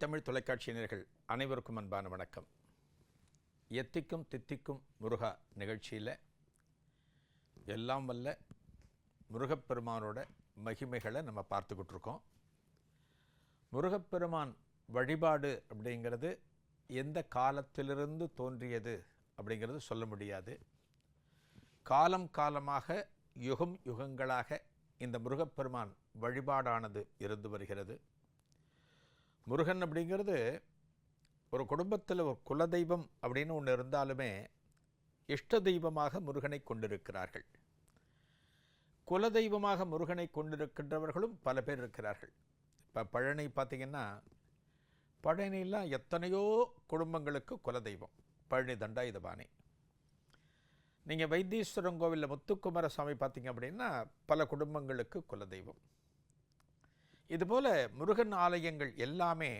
தமிழ் தமிழ் தொலைக்காட்சியினர்கள் அனைவருக்கும் அன்பான வணக்கம். எத்திக்கும் தித்திக்கும் முருகா நிகழ்ச்சியில் எல்லாம் வல்ல முருகப்பெருமானோட மகிமைகளை நம்ம பார்த்துக்கிட்டு இருக்கோம். முருகப்பெருமான் வழிபாடு அப்படிங்கிறது எந்த காலத்திலிருந்து தோன்றியது அப்படிங்கிறது சொல்ல முடியாது. காலம் காலமாக யுகம் யுகங்களாக இந்த முருகப்பெருமான் வழிபாடானது இருந்து வருகிறது. முருகன் அப்படிங்கிறது ஒரு குடும்பத்தில் ஒரு குலதெய்வம் அப்படின்னு ஒன்று இருந்தாலுமே இஷ்ட தெய்வமாக முருகனை கொண்டிருக்கிறார்கள். குலதெய்வமாக முருகனை கொண்டிருக்கின்றவர்களும் பல பேர் இருக்கிறார்கள். இப்போ பழனி பார்த்திங்கன்னா பழனிலாம் எத்தனையோ குடும்பங்களுக்கு குலதெய்வம். பழனி தண்டாயுதபாணி. நீங்கள் வைத்தீஸ்வரன் கோவிலில் முத்துக்குமார சாமி பார்த்தீங்க அப்படின்னா பல குடும்பங்களுக்கு குலதெய்வம். இதுபோல் முருகன் ஆலயங்கள் எல்லாமே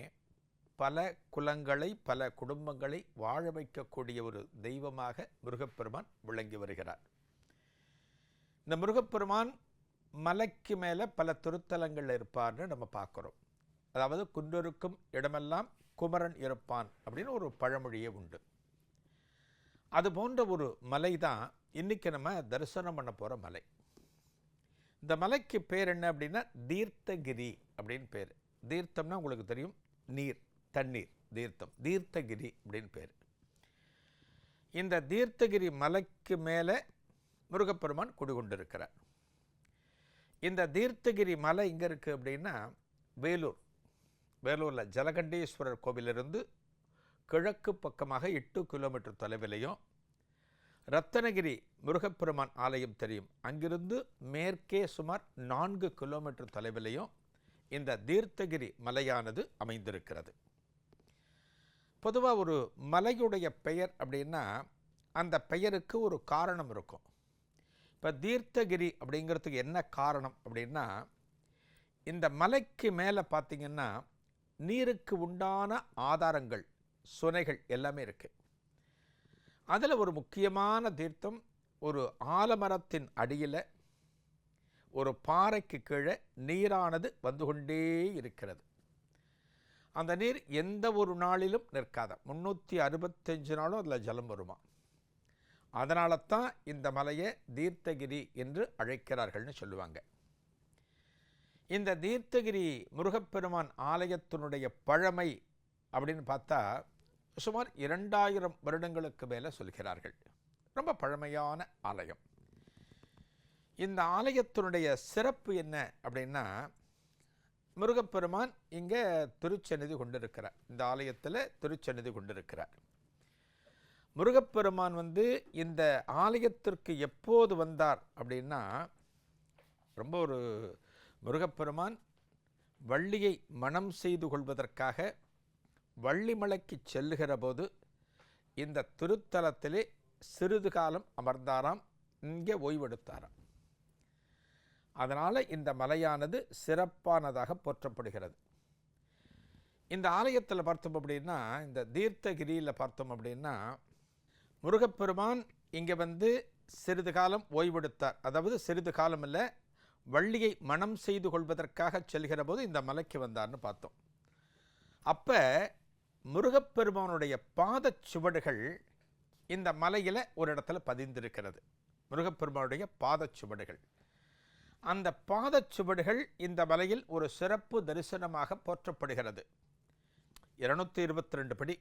பல குலங்களை பல குடும்பங்களை வாழ வைக்கக்கூடிய ஒரு தெய்வமாக முருகப்பெருமான் விளங்கி வருகிறார். இந்த முருகப்பெருமான் மலைக்கு மேலே பல திருத்தலங்கள் இருப்பார்னு நம்ம பார்க்குறோம். அதாவது குன்றொருக்கும் இடமெல்லாம் குமரன் இருப்பான் அப்படின்னு ஒரு பழமொழியே உண்டு. அது போன்ற ஒரு மலை தான் இன்றைக்கி நம்ம தரிசனம் பண்ண போகிற மலை. இந்த மலைக்கு பேர் என்ன அப்படின்னா தீர்த்தகிரி அப்படின்னு பேர். தீர்த்தம்னா உங்களுக்கு தெரியும் நீர் தண்ணீர் தீர்த்தம். தீர்த்தகிரி அப்படின்னு பேர். இந்த தீர்த்தகிரி மலைக்கு மேலே முருகப்பெருமான் குடிகொண்டிருக்கிறார் இந்த தீர்த்தகிரி மலை எங்கே இருக்குது அப்படின்னா வேலூர். வேலூரில் ஜலகண்டேஸ்வரர் கோவிலிருந்து கிழக்கு பக்கமாக எட்டு கிலோமீட்டர் தொலைவிலையும் ரத்தனகிரி முருகப்பெருமான் ஆலயம் தெரியும். அங்கிருந்து மேற்கே சுமார் நான்கு கிலோமீட்டர் தொலைவிலையும் இந்த தீர்த்தகிரி மலையானது அமைந்திருக்கிறது. பொதுவாக ஒரு மலையுடைய பெயர் அப்படின்னா அந்த பெயருக்கு ஒரு காரணம் இருக்கும். இப்போ தீர்த்தகிரி அப்படிங்கிறதுக்கு என்ன காரணம் அப்படின்னா இந்த மலைக்கு மேலே பார்த்திங்கன்னா நீருக்கு உண்டான ஆதாரங்கள் சுனைகள் எல்லாமே இருக்குது அதில் ஒரு முக்கியமான தீர்த்தம் ஒரு ஆலமரத்தின் அடியில் ஒரு பாறைக்கு கீழே நீரானது வந்து கொண்டே இருக்கிறது. அந்த நீர் எந்த ஒரு நாளிலும் நிற்காத. முந்நூற்றி அறுபத்தஞ்சு நாளும் அதில் ஜலம் வருமா? அதனால தான் இந்த மலையை தீர்த்தகிரி என்று அழைக்கிறார்கள்னு சொல்லுவாங்க. இந்த தீர்த்தகிரி முருகப்பெருமான் ஆலயத்தினுடைய பழமை அப்படின்னு பார்த்தா சுமார் இரண்டாயிரம் வருடங்களுக்கு மேலே சொல்கிறார்கள். ரொம்ப பழமையான ஆலயம். இந்த ஆலயத்தினுடைய சிறப்பு என்ன அப்படின்னா முருகப்பெருமான் இங்கே திருச்சந்நிதி கொண்டிருக்கிறார். இந்த ஆலயத்தில் திருச்சந்நிதி கொண்டிருக்கிறார். முருகப்பெருமான் வந்து இந்த ஆலயத்திற்கு எப்போது வந்தார் அப்படின்னா ரொம்ப ஒரு முருகப்பெருமான் வள்ளியை மனம் செய்து கொள்வதற்காக வள்ளிமலைக்கு செல்லுகிற போது இந்த திருத்தலத்திலே சிறிது காலம் அமர்ந்தாராம் இங்கே ஓய்வெடுத்தாராம். அதனால் இந்த மலையானது சிறப்பானதாக போற்றப்படுகிறது. இந்த ஆலயத்தில் பார்த்தோம் அப்படின்னா இந்த தீர்த்தகிரியில் பார்த்தோம் அப்படின்னா முருகப்பெருமான் இங்கே வந்து சிறிது காலம் ஓய்வெடுத்தார். அதாவது சிறிது காலம் இல்லை வள்ளியை மனம் செய்து கொள்வதற்காக செல்கிற போது இந்த மலைக்கு வந்தார்னு பார்த்தோம். அப்போ முருகப்பெருமானுடைய பாதச் சுவடுகள் இந்த மலையில் ஒரு இடத்துல பதிந்திருக்கிறது. முருகப்பெருமானுடைய பாதச் சுவடுகள். அந்த பாதச் சுவடுகள் இந்த மலையில் ஒரு சிறப்பு தரிசனமாக போற்றப்படுகிறது. இருநூத்தி இருபத்தி ரெண்டு படி.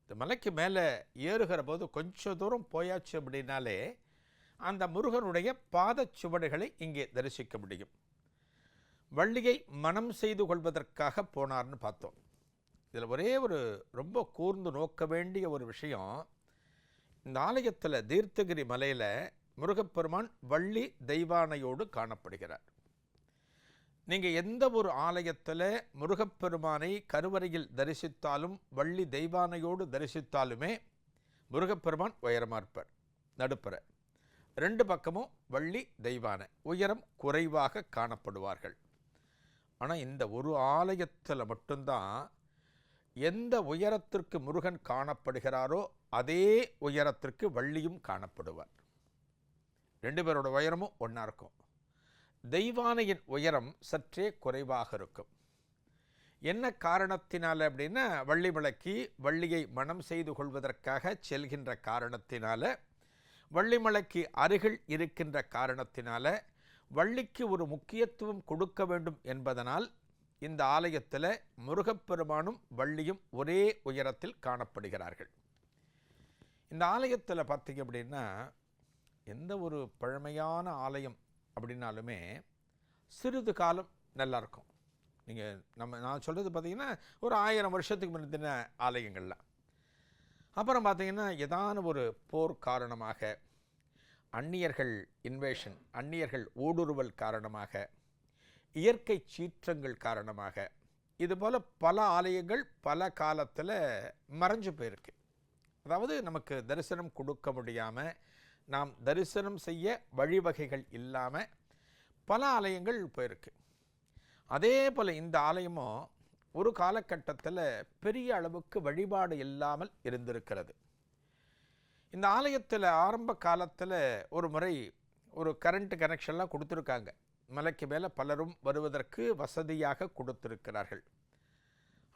இந்த மலைக்கு மேலே ஏறுகிற போது கொஞ்சம் தூரம் போயாச்சு அப்படின்னாலே அந்த முருகனுடைய பாதச் சுவடுகளை இங்கே தரிசிக்க முடியும். வள்ளியை மனம் செய்து கொள்வதற்காக போனார்னு பார்த்தோம். இதில் ஒரே ஒரு ரொம்ப கூர்ந்து நோக்க வேண்டிய ஒரு விஷயம் இந்த ஆலயத்தில் தீர்த்தகிரி மலையில் முருகப்பெருமான் வள்ளி தெய்வானையோடு காணப்படுகிறார். நீங்கள் எந்த ஒரு ஆலயத்தில் முருகப்பெருமானை கருவறையில் தரிசித்தாலும் வள்ளி தெய்வானையோடு தரிசித்தாலுமே முருகப்பெருமான் உயரமாக இருப்பார் நடுப்பற. ரெண்டு பக்கமும் வள்ளி தெய்வானை உயரம் குறைவாக காணப்படுவார்கள். ஆனால் இந்த ஒரு ஆலயத்தில் மட்டும்தான் எந்த உயரத்திற்கு முருகன் காணப்படுகிறாரோ அதே உயரத்திற்கு வள்ளியும் காணப்படுவார். ரெண்டு பேரோட உயரமும் ஒன்றா இருக்கும். தெய்வானையின் உயரம் சற்றே குறைவாக இருக்கும். என்ன காரணத்தினால் அப்படின்னா வள்ளி விளக்கி வள்ளியை மனம் செய்து கொள்வதற்காக செல்கின்ற காரணத்தினால வள்ளிமலைக்கு அருகில் இருக்கின்ற காரணத்தினால வள்ளிக்கு ஒரு முக்கியத்துவம் கொடுக்க வேண்டும் என்பதனால் இந்த ஆலயத்தில் முருகப்பெருமானும் வள்ளியும் ஒரே உயரத்தில் காணப்படுகிறார்கள். இந்த ஆலயத்தில் பார்த்தீங்க அப்படின்னா எந்த ஒரு பழமையான ஆலயம் அப்படின்னாலுமே சிறிது காலம் நல்லாயிருக்கும் நீங்கள் நம்ம நான் சொல்கிறது பார்த்தீங்கன்னா ஒரு ஆயிரம் வருஷத்துக்கு முந்தின ஆலயங்கள்லாம் அப்புறம் பார்த்திங்கன்னா ஏதான ஒரு போர் காரணமாக அந்நியர்கள் இன்வேஷன் அந்நியர்கள் ஊடுருவல் காரணமாக இயற்கை சீற்றங்கள் காரணமாக. இதுபோல் பல ஆலயங்கள் பல காலத்தில் மறைஞ்சு போயிருக்கு. அதாவது நமக்கு தரிசனம் கொடுக்க முடியாமல் நாம் தரிசனம் செய்ய வழிவகைகள் இல்லாமல் பல ஆலயங்கள் போயிருக்கு. அதே போல் இந்த ஆலயமும் ஒரு காலகட்டத்தில் பெரிய அளவுக்கு வழிபாடு இல்லாமல் இருந்திருக்கிறது. இந்த ஆலயத்தில் ஆரம்ப காலத்தில் ஒரு முறை ஒரு கரண்ட் கனெக்ஷன்லாம் கொடுத்துருக்காங்க. மலைக்கு மேலே பலரும் வருவதற்கு வசதியாக கொடுத்துருக்கிறார்கள்.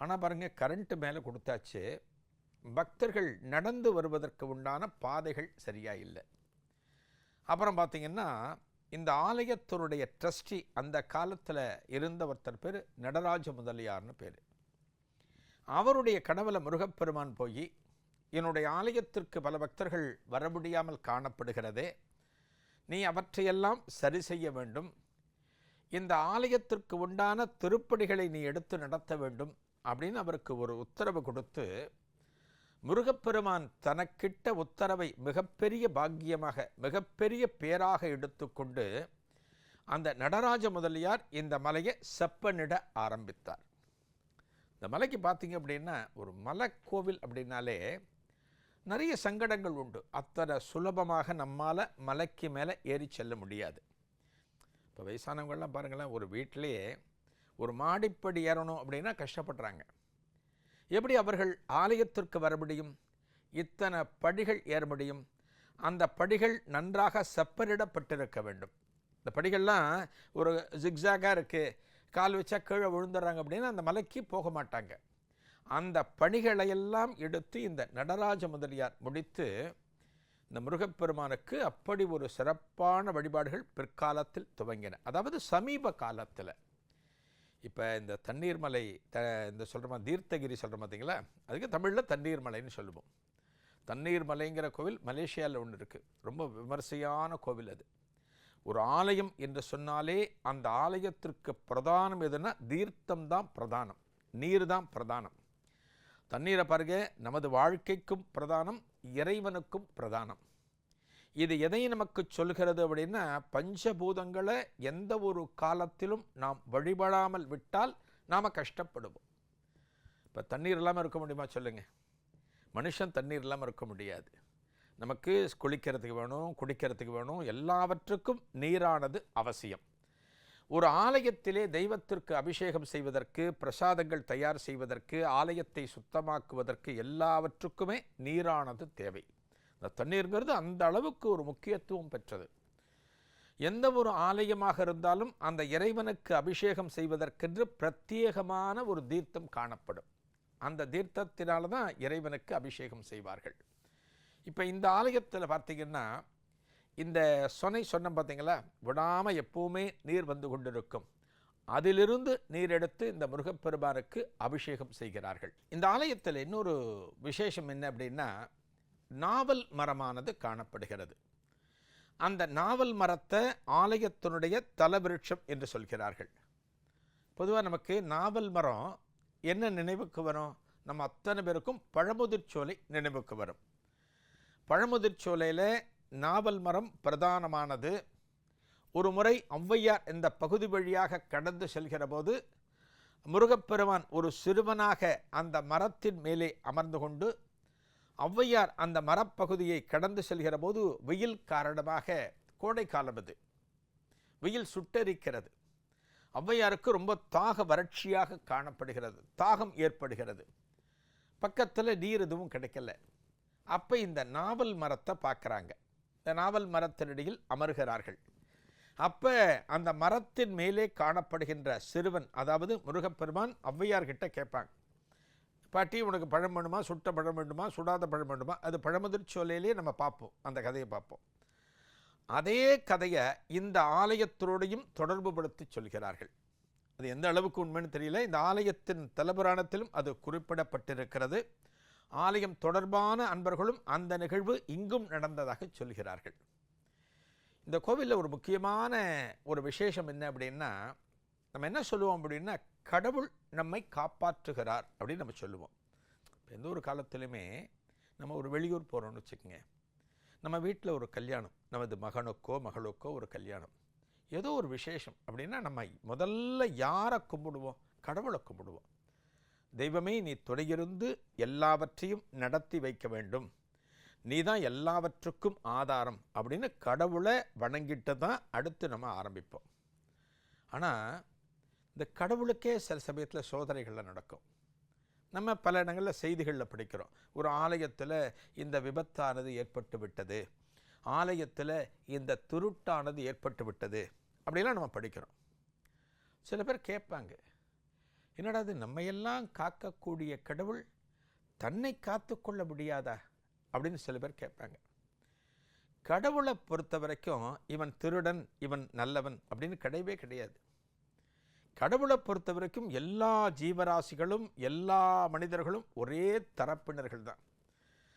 ஆனால் பாருங்கள் கரண்ட்டு மேலே கொடுத்தாச்சு. பக்தர்கள் நடந்து வருவதற்கு உண்டான பாதைகள் சரியாக இல்லை. அப்புறம் பார்த்திங்கன்னா இந்த ஆலயத்தினுடைய ட்ரஸ்டி அந்த காலத்தில் இருந்த ஒருத்தர் பேர் நடராஜ முதலியார்னு பேர். அவருடைய கடவுளை முருகப்பெருமான் போய் என்னுடைய ஆலயத்திற்கு பல பக்தர்கள் வர முடியாமல் காணப்படுகிறதே நீ அவற்றையெல்லாம் சரி செய்ய வேண்டும். இந்த ஆலயத்திற்கு உண்டான திருப்படிகளை நீ எடுத்து நடத்த வேண்டும் அப்படின்னு அவருக்கு ஒரு உத்தரவு கொடுத்து முருகப்பெருமான் தனக்கிட்ட உத்தரவை மிகப்பெரிய பாக்கியமாக மிகப்பெரிய பேராக எடுத்துக்கொண்டு அந்த நடராஜ முதலியார் இந்த மலையை செப்பனிட ஆரம்பித்தார். இந்த மலைக்கு பார்த்தீங்க அப்படின்னா ஒரு மலைக்கோவில் அப்படின்னாலே நிறைய சங்கடங்கள் உண்டு. அத்தனை சுலபமாக நம்மால் மலைக்கு மேலே ஏறி செல்ல முடியாது. இப்போ வயசானவங்கள்லாம் பாருங்களேன் ஒரு வீட்டிலேயே ஒரு மாடிப்படி ஏறணும் அப்படின்னா கஷ்டப்படுறாங்க. எப்படி அவர்கள் ஆலயத்திற்கு வர முடியும்? இத்தனை படிகள் ஏற முடியும்? அந்த படிகள் நன்றாக செப்பரிடப்பட்டிருக்க வேண்டும். இந்த படிகள்லாம் ஒரு ஜிக்ஸாகாக இருக்குது கால் வச்சா கீழே விழுந்துடுறாங்க அப்படின்னா அந்த மலைக்கு போக மாட்டாங்க. அந்த பணிகளையெல்லாம் எடுத்து இந்த நடராஜ முதலியார் முடித்து இந்த முருகப்பெருமானுக்கு அப்படி ஒரு சிறப்பான வழிபாடுகள் பிற்காலத்தில் துவங்கின. அதாவது சமீப காலத்தில். இப்போ இந்த தண்ணீர் மலை த இந்த சொல்கிறோமா தீர்த்தகிரி சொல்கிறோம் பார்த்தீங்களா அதுக்கு தமிழில் தண்ணீர் மலைன்னு சொல்லுவோம். தண்ணீர் மலைங்கிற கோவில் மலேசியாவில் ஒன்று இருக்குது ரொம்ப விமர்சையான கோவில் அது. ஒரு ஆலயம் என்று சொன்னாலே அந்த ஆலயத்திற்கு பிரதானம் எதுனா தீர்த்தம் தான் பிரதானம். நீர் தான் பிரதானம். தண்ணீரை பாருங்க நமது வாழ்க்கைக்கும் பிரதானம். இறைவனுக்கும் பிரதானம். இது எதை நமக்கு சொல்கிறது அப்படின்னா பஞ்சபூதங்களை எந்த ஒரு காலத்திலும் நாம் வழிபடாமல் விட்டால் நாம் கஷ்டப்படுவோம். இப்போ தண்ணீர் இல்லாமல் இருக்க முடியுமா சொல்லுங்கள் மனுஷன் தண்ணீர் இல்லாமல் இருக்க முடியாது. நமக்கு குளிக்கிறதுக்கு வேணும் குடிக்கிறதுக்கு வேணும் எல்லாவற்றுக்கும் நீரானது அவசியம். ஒரு ஆலயத்திலே தெய்வத்திற்கு அபிஷேகம் செய்வதற்கு பிரசாதங்கள் தயார் செய்வதற்கு ஆலயத்தை சுத்தமாக்குவதற்கு எல்லாவற்றுக்குமே நீரானது தேவை. இந்த தண்ணீருங்கிறது அந்த அளவுக்கு ஒரு முக்கியத்துவம் பெற்றது. எந்த ஒரு ஆலயமாக இருந்தாலும் அந்த இறைவனுக்கு அபிஷேகம் செய்வதற்கென்று பிரத்யேகமான ஒரு தீர்த்தம் காணப்படும். அந்த தீர்த்தத்தினால தான் இறைவனுக்கு அபிஷேகம் செய்வார்கள். இப்போ இந்த ஆலயத்தில் பார்த்தீங்கன்னா இந்த சொனை சொன்ன பார்த்தீங்களா விடாமல் எப்பவுமே நீர் வந்து கொண்டிருக்கும். அதிலிருந்து நீர் எடுத்து இந்த முருகப்பெருமானுக்கு அபிஷேகம் செய்கிறார்கள். இந்த ஆலயத்தில் இன்னொரு விசேஷம் என்ன அப்படின்னா நாவல் மரமானது காணப்படுகிறது. அந்த நாவல் மரத்தை ஆலயத்தினுடைய தலவிருட்சம் என்று சொல்கிறார்கள். பொதுவாக நமக்கு நாவல் மரம் என்ன நினைவுக்கு வரும்? நம்ம அத்தனை பேருக்கும் பழமுதிர்ச்சோலை நினைவுக்கு வரும். பழமுதிர்ச்சோலையில் நாவல் மரம் பிரதானமானது. ஒரு முறை ஔவையார் இந்த பகுதி வழியாக கடந்து செல்கிற போது முருகப்பெருமான் ஒரு சிறுவனாக அந்த மரத்தின் மேலே அமர்ந்து கொண்டு ஔவையார் அந்த மரப்பகுதியை கடந்து செல்கிற போது வெயில் காரணமாக கோடை காலம் அது வெயில் சுட்டரிக்கிறது. ஔவையாருக்கு ரொம்ப தாக வறட்சியாக காணப்படுகிறது தாகம் ஏற்படுகிறது. பக்கத்தில் நீர் எதுவும் கிடைக்கல. அப்போ இந்த நாவல் மரத்தை பார்க்குறாங்க. இந்த நாவல் மரத்தினடியில் அமர்கிறார்கள். அப்போ அந்த மரத்தின் மேலே காணப்படுகின்ற சிறுவன் அதாவது முருகப்பெருமான் ஔவையார்கிட்ட கேட்பாங்க. பாட்டி உனக்கு பழம் வேணுமா? சுட்ட பழம் வேண்டுமா? சுடாத பழம் வேண்டுமா? அது பழமுதிர் நம்ம பார்ப்போம். அந்த கதையை பார்ப்போம். அதே கதையை இந்த ஆலயத்தோடையும் தொடர்புபடுத்தி சொல்கிறார்கள். அது எந்த அளவுக்கு உண்மைன்னு தெரியல. இந்த ஆலயத்தின் தலபுராணத்திலும் அது குறிப்பிடப்பட்டிருக்கிறது. ஆலயம் தொடர்பான அன்பர்களும் அந்த நிகழ்வு இங்கும் நடந்ததாக சொல்கிறார்கள். இந்த கோவிலில் ஒரு முக்கியமான ஒரு விசேஷம் என்ன அப்படின்னா நம்ம என்ன சொல்லுவோம் அப்படின்னா கடவுள் நம்மை காப்பாற்றுகிறார் அப்படின்னு நம்ம சொல்லுவோம். இப்ப எந்த ஒரு காலத்திலுமே நம்ம ஒரு வெளியூர் போகிறோம்னு வச்சுக்கோங்க. நம்ம வீட்டில் ஒரு கல்யாணம் நமது மகனுக்கோ மகளுக்கோ ஒரு கல்யாணம். ஏதோ ஒரு விசேஷம் அப்படின்னா நம்ம முதல்ல யாரை கும்பிடுவோம்? கடவுளை கும்பிடுவோம். தெய்வமே நீ துணையிருந்து எல்லாவற்றையும் நடத்தி வைக்க வேண்டும். நீ தான் எல்லாவற்றுக்கும் ஆதாரம் அப்படின்னு கடவுளை வணங்கிட்டு தான் அடுத்து நம்ம ஆரம்பிப்போம். ஆனால் இந்த கடவுளுக்கே சில சமயத்தில் சோதனைகளில் நடக்கும். நம்ம பல இடங்களில் செய்திகளில் படிக்கிறோம். ஒரு ஆலயத்தில் இந்த விபத்தானது ஏற்பட்டு விட்டது. ஆலயத்தில் இந்த துருட்டானது ஏற்பட்டு விட்டது. அப்படிலாம் நம்ம படிக்கிறோம். சில பேர் கேட்பாங்க என்னடா இது? நம்மையெல்லாம் காக்கக்கூடிய கடவுள் தன்னை காத்துக்கொள்ள முடியாதா? அப்படின்னு சில பேர் கேட்பாங்க. கடவுளை பொறுத்த வரைக்கும் இவன் திருடன் இவன் நல்லவன் அப்படின்னு கிடையவே கிடையாது. கடவுளை பொறுத்த வரைக்கும் எல்லா ஜீவராசிகளும் எல்லா மனிதர்களும் ஒரே தரப்பினர்கள் தான்.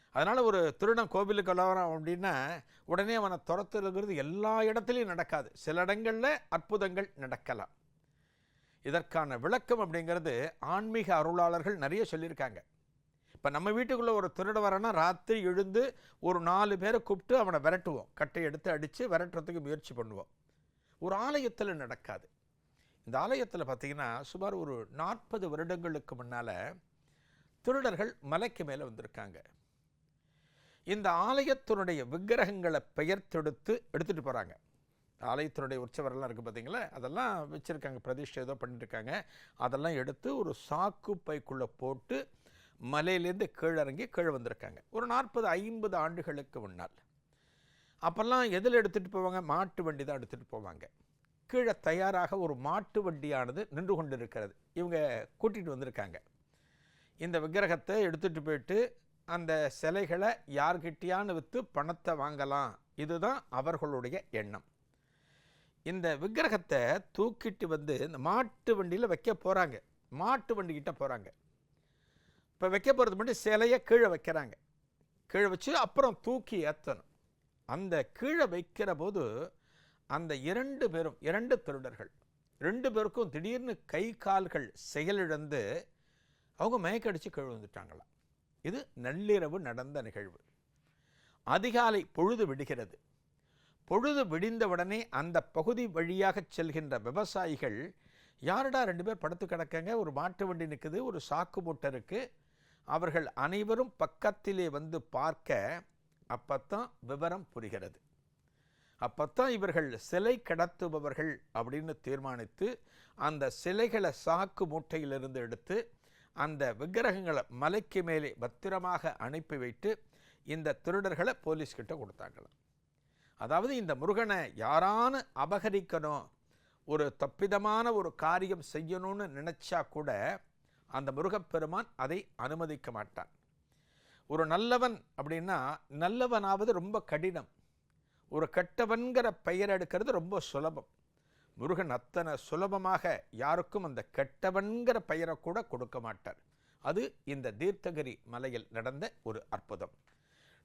அதனால் ஒரு திருடன் கோவிலுக்கு வரான் அப்படின்னா உடனே அவனை துரத்துறது எல்லா இடத்துலையும் நடக்காது. சில இடங்களில் அற்புதங்கள் நடக்கலாம். இதற்கான விளக்கம் அப்படிங்கிறது ஆன்மீக அருளாளர்கள் நிறைய சொல்லியிருக்காங்க. இப்போ நம்ம வீட்டுக்குள்ளே ஒரு திருட வரனா ராத்திரி எழுந்து ஒரு நாலு பேரை கூப்பிட்டு அவனை விரட்டுவோம். கட்டை எடுத்து அடித்து விரட்டுறதுக்கு முயற்சி பண்ணுவோம். ஒரு ஆலயத்தில் நடக்காது. இந்த ஆலயத்தில் பார்த்திங்கன்னா சுமார் ஒரு நாற்பது வருடங்களுக்கு முன்னால் திருடர்கள் மலைக்கு மேலே வந்திருக்காங்க. இந்த ஆலயத்தினுடைய விக்கிரகங்களை பெயர்த்தெடுத்து எடுத்துகிட்டு போகிறாங்க ஆலயத்தினுடைய உற்சவரெல்லாம் இருக்குது பார்த்தீங்களா? அதெல்லாம் வச்சுருக்காங்க. பிரதிஷ்டை ஏதோ பண்ணிட்டுருக்காங்க. அதெல்லாம் எடுத்து ஒரு சாக்கு பைக்குள்ளே போட்டு மலையிலேருந்து கீழிறங்கி கீழே வந்திருக்காங்க. ஒரு நாற்பது ஐம்பது ஆண்டுகளுக்கு முன்னால். அப்போல்லாம் எதில் எடுத்துகிட்டு போவாங்க? மாட்டு வண்டி தான் எடுத்துகிட்டு போவாங்க. கீழே தயாராக ஒரு மாட்டு வண்டியானது நின்று கொண்டு இருக்கிறது இவங்க கூட்டிகிட்டு வந்திருக்காங்க. இந்த விக்கிரகத்தை எடுத்துகிட்டு போயிட்டு அந்த சிலைகளை யார்கிட்டையான்னு விற்று பணத்தை வாங்கலாம். இதுதான் அவர்களுடைய எண்ணம். இந்த விக்கிரகத்தை தூக்கிட்டு வந்து இந்த மாட்டு வண்டியில் வைக்க போகிறாங்க மாட்டு வண்டிக்கிட்ட போகிறாங்க இப்போ வைக்க போகிறது மட்டும் சிலையை கீழே வைக்கிறாங்க. கீழே வச்சு அப்புறம் தூக்கி ஏற்றணும் அந்த கீழே வைக்கிற போது அந்த இரண்டு பேரும் இரண்டு திருடர்கள் ரெண்டு பேருக்கும் திடீர்னு கை கால்கள் செயலிழந்து அவங்க மயக்கடிச்சு கீழே வந்துட்டாங்களாம் இது நள்ளிரவு நடந்த நிகழ்வு. அதிகாலை பொழுது விடுகிறது. பொழுது விடிந்தவுடனே அந்த பகுதி வழியாக செல்கின்ற விவசாயிகள் யாருடா ரெண்டு பேர் படுத்து கிடக்கங்க? ஒரு மாட்டு வண்டி நிற்குது ஒரு சாக்கு மூட்டை இருக்கு. அவர்கள் அனைவரும் பக்கத்திலே வந்து பார்க்க அப்பத்தான் விவரம் புரிகிறது. அப்பத்தான் இவர்கள் சிலை கடத்துபவர்கள் அப்படின்னு தீர்மானித்து அந்த சிலைகளை சாக்கு மூட்டையிலிருந்து எடுத்து அந்த விக்கிரகங்களை மலைக்கு மேலே பத்திரமாக அனுப்பி வைத்து இந்த திருடர்களை போலீஸ்கிட்ட கொடுத்தாங்களாம். அதாவது இந்த முருகனை யாரானு அபகரிக்கணும் ஒரு தப்பிதமான ஒரு காரியம் செய்யணும்னு நினச்சா கூட அந்த முருகப்பெருமான் அதை அனுமதிக்க மாட்டான். ஒரு நல்லவன் அப்படின்னா நல்லவனாவது ரொம்ப கடினம். ஒரு கெட்டவன்கிற பெயர் எடுக்கிறது ரொம்ப சுலபம். முருகன் அத்தனை சுலபமாக யாருக்கும் அந்த கெட்டவன்கிற பெயரை கூட கொடுக்க மாட்டார். அது இந்த தீர்த்தகிரி மலையில் நடந்த ஒரு அற்புதம்.